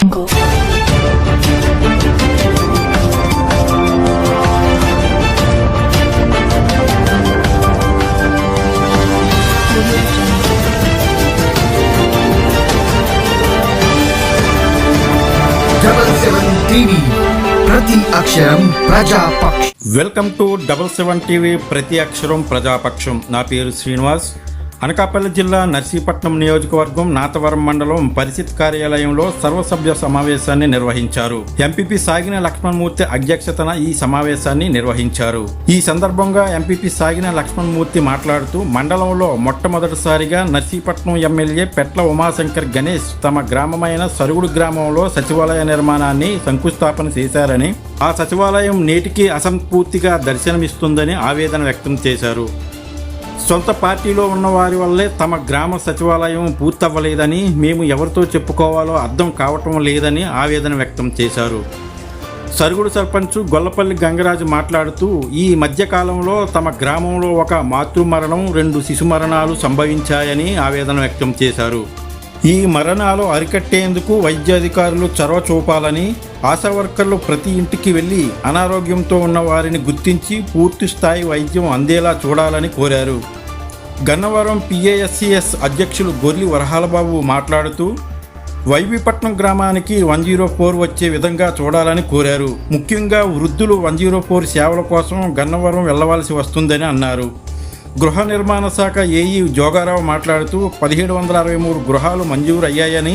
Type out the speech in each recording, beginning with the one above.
ప్రతి అక్షరం ప్రజాపక్ష welcome to double seven TV ప్రతి అక్షరం ప్రజాపక్షం నా పేరు శ్రీనివాస్. అనకాపల్లి జిల్లా నర్సీపట్నం నియోజకవర్గం నాతవరం మండలం పరిషత్ కార్యాలయంలో సర్వసభ్య సమావేశాన్ని నిర్వహించారు. ఎంపీపీ సాగిన లక్ష్మణమూర్తి అధ్యక్షతన ఈ సమావేశాన్ని నిర్వహించారు. ఈ సందర్భంగా ఎంపీపీ సాగిన లక్ష్మణమూర్తి మాట్లాడుతూ మండలంలో మొట్టమొదటిసారిగా నర్సీపట్నం ఎమ్మెల్యే పెట్ల ఉమాశంకర్ గణేష్ తమ గ్రామమైన సరుగుడు గ్రామంలో సచివాలయ నిర్మాణాన్ని శంకుస్థాపన చేశారని ఆ సచివాలయం నేటికి అసంపూర్తిగా దర్శనమిస్తుందని ఆవేదన వ్యక్తం చేశారు. సొంత పార్టీలో ఉన్న వారి వల్లే తమ గ్రామ సచివాలయం పూర్తవ్వలేదని మేము ఎవరితో చెప్పుకోవాలో అర్థం కావటం లేదని ఆవేదన వ్యక్తం చేశారు. సరుగుడు సర్పంచ్ గొల్లపల్లి గంగరాజు మాట్లాడుతూ ఈ మధ్యకాలంలో తమ గ్రామంలో ఒక మాతృమరణం రెండు శిశు మరణాలు సంభవించాయని ఆవేదన వ్యక్తం చేశారు. ఈ మరణాలు అరికట్టేందుకు వైద్యాధికారులు చొరవ చూపాలని ఆశా వర్కర్లు ప్రతి ఇంటికి వెళ్ళి అనారోగ్యంతో ఉన్న వారిని గుర్తించి పూర్తి స్థాయి వైద్యం అందేలా చూడాలని కోరారు. గన్నవరం పిఏఎస్సిఎస్ అధ్యక్షులు గొర్లి వరహాలబాబు మాట్లాడుతూ వైవిపట్నం గ్రామానికి వన్ జీరో ఫోర్ వచ్చే విధంగా చూడాలని కోరారు. ముఖ్యంగా వృద్ధులు వన్ జీరో ఫోర్ సేవల కోసం గన్నవరం వెళ్ళవలసి వస్తుందని అన్నారు. గృహ నిర్మాణ శాఖ ఏఈ జోగారావు మాట్లాడుతూ పదిహేడు వందల అరవై మూడు గృహాలు మంజూరు అయ్యాయని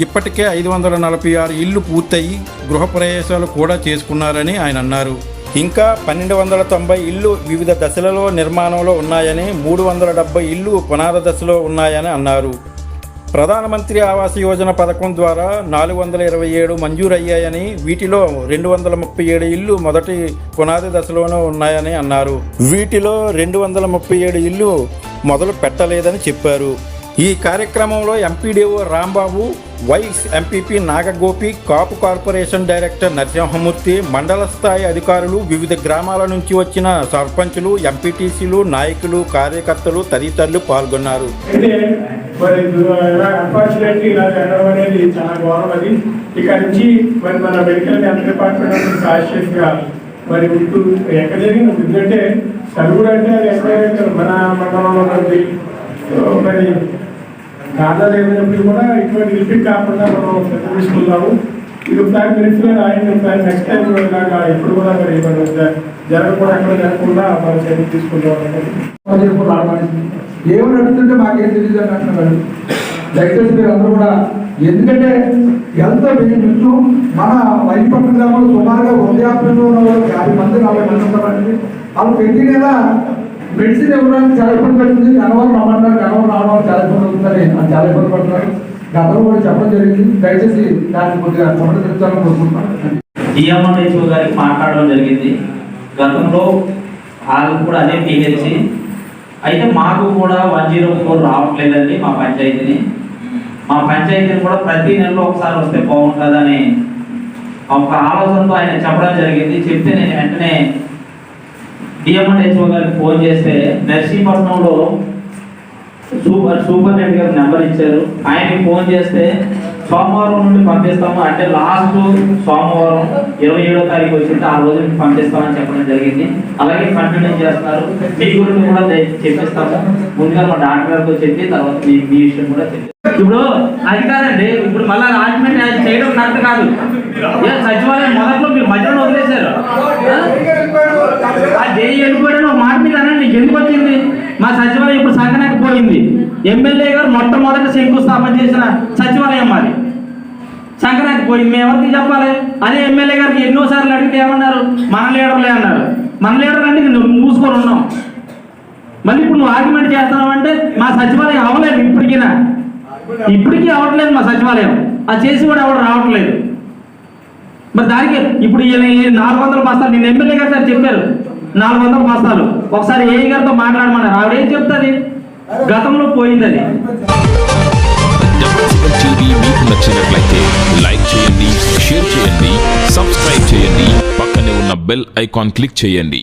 ఇప్పటికే ఐదు వందల నలభై ఆరు ఇళ్ళు పూర్తయి గృహ ప్రవేశాలు కూడా చేసుకున్నారని ఆయన అన్నారు. ఇంకా పన్నెండు వందల తొంభై ఇళ్ళు వివిధ దశలలో నిర్మాణంలో ఉన్నాయని మూడు వందల డెబ్బై ఇళ్ళు పునాద దశలో ఉన్నాయని అన్నారు. ప్రధానమంత్రి ఆవాస్ యోజన పథకం ద్వారా నాలుగు వందల ఇరవై ఏడు మంజూరయ్యాయని వీటిలో రెండు వందల ముప్పై ఏడు ఇల్లు మొదటి పునాది దశలోనే ఉన్నాయని అన్నారు. వీటిలో రెండు వందల ముప్పై ఏడు ఇల్లు మొదలు పెట్టలేదని చెప్పారు. ఈ కార్యక్రమంలో MPDO Rambabu vice MPP Nagagopi Kapu corporation director Narasimhamurthy మండల స్థాయి అధికారులు వివిధ గ్రామాల నుంచి వచ్చిన సర్పంచులు ఎంపీటీసీలు నాయకులు కార్యకర్తలు తదితరులు పాల్గొన్నారు. మరి అన్ఫార్చునేట్లీ ఇలా జరగడం అనేది చాలా ఘోరం అది. ఇక్కడ నుంచి మరి మన మెడికల్ హెల్త్ డిపార్ట్మెంట్ కాన్షియస్ మరి ఉంటూ ఎక్కడ జరిగింది? ఎందుకంటే సరుగుడు అంటే అది ఎక్కడ? మన మండలంలో మరి కారణాలు ఏమైనప్పుడు కూడా ఇటువంటి రిపీట్ కాకుండా మనం శ్రద్ధ ఇది ఒకసారి మినిట్స్లో రాయండి ఒకసారి నెక్స్ట్ టైం ఇలాగా ఎప్పుడు కూడా మరి మనం జరగకుండా ఎక్కడ జరగకుండా మనం చర్య తీసుకుందాం అనేది చెప్పు ఏమని అడుగుతుంటే మాకేం తెలియదు అని అంటున్నాడు. దయచేసి మీరు అందరూ కూడా ఎందుకంటే ఎంత బెనిఫిట్ మన వైపట్ల గ్రామంలో సుమారుగా వృద్ధాప్యంలో ఉన్న వాళ్ళు యాభై మంది నలభై మంది ఉంటారండి వాళ్ళు ప్రతి నెల మెడిసిన్ ఇవ్వడానికి చాలా ఇబ్బంది పెడుతుంది. కనవరం రమ్మంటారు కనవరం రావడం చాలా చాలా ఇబ్బంది పడుతున్నారు. గతంలో కూడా చెప్పడం జరిగింది. దయచేసి దాన్ని కొద్దిగా సమర్థించాలని కోరుకుంటున్నాను. డిఎంఎన్హెచ్ఓ గారికి మాట్లాడడం జరిగింది. గతంలో వాళ్ళకు కూడా అదే పిహెచ్సి. అయితే మాకు కూడా వన్ జీరో ఫోర్ రావట్లేదండి మా పంచాయతీని. మా పంచాయతీని కూడా ప్రతి నెలలో ఒకసారి వస్తే బాగుంటుందని ఒక ఆలోచనతో ఆయన చెప్పడం జరిగింది. చెప్తే నేను వెంటనే డిఎంఎన్హెచ్ఓ గారికి ఫోన్ చేస్తే నర్సీపట్నంలో సూపర్ సూపరింటెండెంట్ గారు నెంబర్ ఇచ్చారు. ఆయనకి ఫోన్ చేస్తే సోమవారం నుండి పంపిస్తాము. అంటే లాస్ట్ సోమవారం ఇరవై ఏడో తారీఖు వచ్చింటే ఆ రోజు మీకు పంపిస్తామని చెప్పడం జరిగింది. అలాగే కంటిన్యూ చేస్తున్నారు. మీ గురించి కూడా చెప్పిస్తాము. ముందుగా మా డాక్టర్ గారితో చెప్పి తర్వాత మీ మీ విషయం కూడా చెప్పి ఇప్పుడు అది కాదండి ఇప్పుడు మళ్ళీ రాజమండ్రి చేయడం కరెక్ట్ కాదు. ఏ సచివాలయం మొదట్లో మీరు మధ్యలో వదిలేశారు. ఆ? ఆ జేఈ వెళ్ళిపోయాడని మాట మీద అనండి. ఎందుకు వచ్చింది? మా సచివాలయం ఇప్పుడు సంకనకపోయింది పోయింది. ఎమ్మెల్యే గారు మొట్టమొదటి శంకుస్థాపన చేసిన సచివాలయం మాది. సంకనకపోయింది పోయింది. మేము ఎవరికి చెప్పాలి? అదే ఎమ్మెల్యే గారికి ఎన్నోసార్లు అడిగితే ఏమన్నారు? మన లీడర్లే అన్నారు. మన లీడర్ అంటే నువ్వు మూసుకొని ఉన్నాం. మళ్ళీ ఇప్పుడు నువ్వు ఆర్గ్యుమెంట్ చేస్తున్నావు అంటే మా సచివాలయం అవ్వలేదు ఇప్పటికీనా ఇప్పటికీ అవ్వట్లేదు మా సచివాలయం. అది చేసి కూడా ఎవరు రావట్లేదు. మరి దానికి ఇప్పుడు ఈయన ఈ నాలుగు వందల బస్తాలు నేను ఎమ్మెల్యే గారు సార్ చెప్పారు. నాలుగు వందల బస్తాలు ఒకసారి ఏ గారితో మాట్లాడమన్నారు ఆవిడేం చెప్తుంది? గతంలో పోయింది అది మీకు నచ్చినట్లయితే లైక్ చేయండి షేర్ చేయండి సబ్స్క్రైబ్ చేయండి. పక్కనే ఉన్న బెల్ ఐకాన్ క్లిక్ చేయండి.